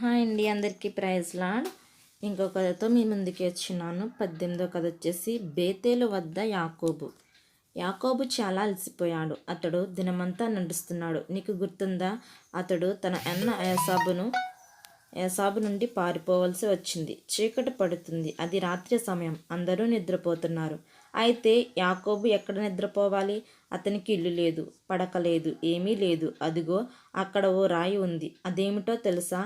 Hi అండి అందరికీ praise lord ఇంకో కథతో మీ ముందుకి వచ్చినాను. పద్దెనిమిదో కథ వచ్చేసి బేతేలు వద్ద యాకోబు. యాకోబు చాలా అలసిపోయాడు. అతడు దినమంతా నడుస్తున్నాడు. నీకు గుర్తుందా? అతడు తన అన్న ఏసాబును ఏసాబు నుండి పారిపోవలసి వచ్చింది. చీకటి పడుతుంది. అది రాత్రి సమయం. అందరూ నిద్రపోతున్నారు. అయితే యాకోబు ఎక్కడ నిద్రపోవాలి? అతనికి ఇల్లు లేదు పడక లేదు ఏమీ లేదు. అదిగో అక్కడ ఓ రాయి ఉంది. అదేమిటో తెలుసా?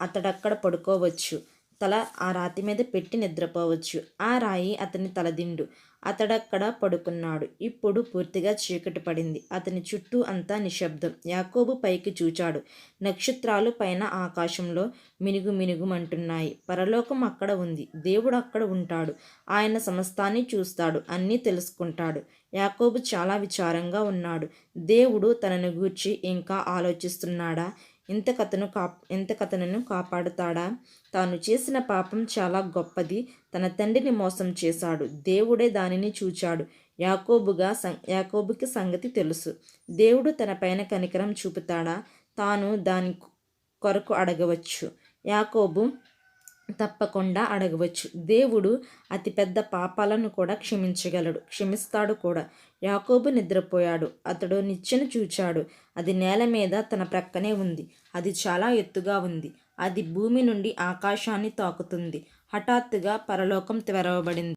అతడక్కడ పడుకోవచ్చు. తల ఆ రాతి మీద పెట్టి నిద్రపోవచ్చు. ఆ రాయి అతని తలదిండు అతడక్కడ పడుకున్నాడు. ఇప్పుడు పూర్తిగా చీకటి పడింది. అతని చుట్టూ అంతా నిశ్శబ్దం. యాకోబు పైకి చూచాడు. నక్షత్రాలు పైన ఆకాశంలో మినుగు మినుగుమంటున్నాయి. పరలోకం అక్కడ ఉంది. దేవుడు అక్కడ ఉంటాడు. ఆయన సమస్తాన్ని చూస్తాడు. అన్నీ తెలుసుకుంటాడు. యాకోబు చాలా విచారంగా ఉన్నాడు. దేవుడు తనను గూర్చి ఇంకా ఆలోచిస్తున్నాడా? ఇంతకతను కా ఇంతకతనను కాపాడుతాడా? తాను చేసిన పాపం చాలా గొప్పది. తన తండ్రిని మోసం చేశాడు. దేవుడే దానిని చూచాడు. యాకోబుగా సం యాకోబుకి సంగతి తెలుసు. దేవుడు తన పైన కనికరం చూపుతాడా? తాను దాని కొరకు అడగవచ్చు. యాకోబు తప్పకుండా అడగవచ్చు. దేవుడు అతిపెద్ద పాపాలను కూడా క్షమించగలడు. క్షమిస్తాడు కూడా. యాకోబు నిద్రపోయాడు. అతడు నిచ్చెను చూచాడు. అది నేల మీద తన ప్రక్కనే ఉంది. అది చాలా ఎత్తుగా ఉంది. అది భూమి నుండి ఆకాశాన్ని తాకుతుంది. హఠాత్తుగా పరలోకం తెరవబడింది.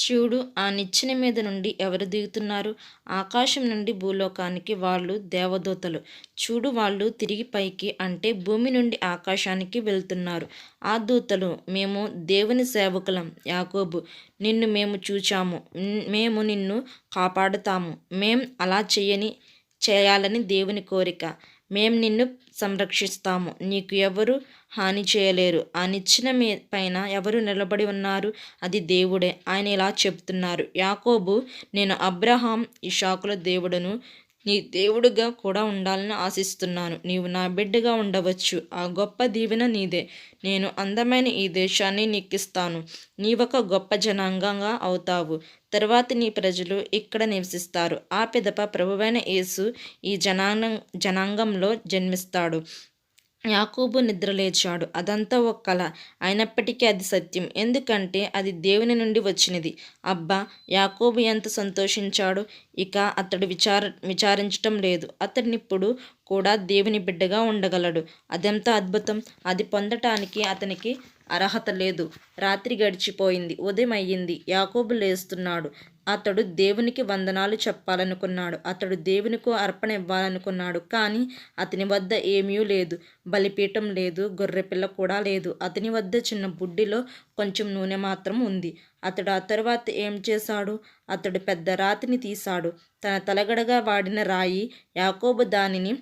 చూడు ఆ నిచ్చెన మీద నుండి ఎవరు దిగుతున్నారు? ఆకాశం నుండి భూలోకానికి వాళ్ళు దేవదూతలు. చూడు వాళ్ళు తిరిగి పైకి అంటే భూమి నుండి ఆకాశానికి వెళ్తున్నారు. ఆ దూతలు మేము దేవుని సేవకులం యాకోబు. నిన్ను మేము చూచాము. మేము నిన్ను కాపాడుతాము. మేం అలా చేయని చేయాలని దేవుని కోరిక. మేం నిన్ను సంరక్షిస్తాము. నీకు ఎవరు హాని చేయలేరు. ఆ నిచ్చిన మీ పైన ఎవరు నిలబడి ఉన్నారు? అది దేవుడే. ఆయన ఇలా చెప్తున్నారు. యాకోబు నేను అబ్రహాం ఇషాకుల దేవుడను నీ దేవుడుగా కూడా ఉండాలని ఆశిస్తున్నాను. నీవు నా బిడ్డగా ఉండవచ్చు. ఆ గొప్ప దీవెన నీదే. నేను అందమైన ఈ దేశాన్ని నీకిస్తాను. నీవొక గొప్ప జనాంగంగా అవుతావు. తర్వాత నీ ప్రజలు ఇక్కడ నివసిస్తారు. ఆ పిదప ప్రభువైన యేసు ఈ జనాంగం జనాంగంలో జన్మిస్తాడు. యాకూబు నిద్రలేచాడు అదంతా ఒక కళ అయినప్పటికీ అది సత్యం. ఎందుకంటే అది దేవుని నుండి వచ్చినది. అబ్బా యాకోబు ఎంత సంతోషించాడు. ఇక అతడు విచార విచారించటం లేదు. అతడినిప్పుడు కూడా దేవుని బిడ్డగా ఉండగలడు. అదెంత అద్భుతం. అది పొందటానికి అతనికి అర్హత లేదు. రాత్రి గడిచిపోయింది. ఉదయం అయ్యింది. యాకోబు లేస్తున్నాడు. అతడు దేవునికి వందనాలు చెప్పాలనుకున్నాడు. అతడు దేవునికి అర్పణ ఇవ్వాలనుకున్నాడు. కానీ అతని వద్ద ఏమీ లేదు. బలిపీఠం లేదు. గొర్రెపిల్ల కూడా లేదు. అతని వద్ద చిన్న బుడ్డిలో కొంచెం నూనె మాత్రం ఉంది. అతడు ఆ తర్వాత ఏం చేశాడు? అతడు పెద్ద రాతిని తీశాడు. తన తలగడగా వాడిన రాయి యాకోబు దానిని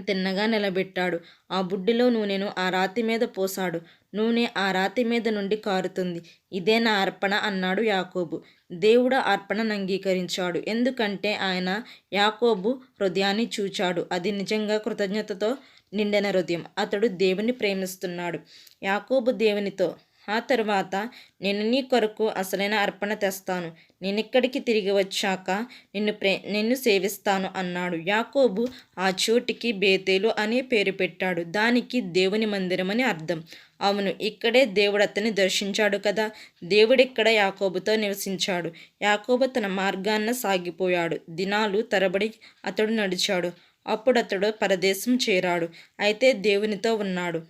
తిన్నగా నిలబెట్టాడు. ఆ బుడ్డిలో నూనెను ఆ రాతి మీద పోసాడు. నూనె ఆ రాతి మీద నుండి కారుతుంది. ఇదే నా అర్పణ అన్నాడు యాకోబు. దేవుడు అర్పణను అంగీకరించాడు. ఎందుకంటే ఆయన యాకోబు హృదయాన్ని చూచాడు. అది నిజంగా కృతజ్ఞతతో నిండిన హృదయం. అతడు దేవుని ప్రేమిస్తున్నాడు. యాకోబు దేవునితో ఆ తర్వాత నేను నీ కొరకు అసలైన అర్పణ తెస్తాను. నేను ఇక్కడికి తిరిగి వచ్చాక నిన్ను ప్రే నిన్ను సేవిస్తాను అన్నాడు. యాకోబు ఆ చోటికి బేతేలు అనే పేరు పెట్టాడు. దానికి దేవుని మందిరం అని అర్థం. అవును ఇక్కడే దేవుడు అతన్ని దర్శించాడు కదా. దేవుడిక్కడ యాకోబుతో నివసించాడు. యాకోబు తన మార్గాన్న సాగిపోయాడు. దినాలు తరబడి అతడు నడిచాడు. అప్పుడు అతడు పరదేశం చేరాడు. అయితే దేవునితో ఉన్నాడు.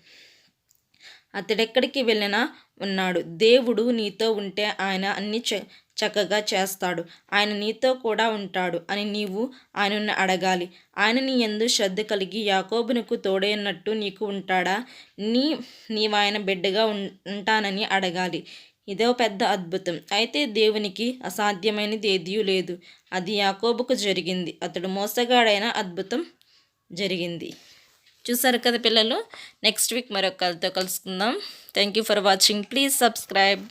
అతడెక్కడికి వెళ్ళినా ఉన్నాడు. దేవుడు నీతో ఉంటే ఆయన అన్ని చ చక్కగా చేస్తాడు. ఆయన నీతో కూడా ఉంటాడు అని నీవు ఆయనను అడగాలి. ఆయన నీ ఎందు శ్రద్ధ కలిగి యాకోబునకు తోడైనట్టు నీకు ఉంటాడా? నీ నీవు ఆయన బిడ్డగా ఉంటానని అడగాలి. ఇదో పెద్ద అద్భుతం. అయితే దేవునికి అసాధ్యమైనది ఏదీ లేదు. అది యాకోబుకు జరిగింది. అతడు మోసగాడైన అద్భుతం జరిగింది. చూసారు కదా పిల్లలు? నెక్స్ట్ వీక్ మరొక కలుసుకుందాం thank you for watching please subscribe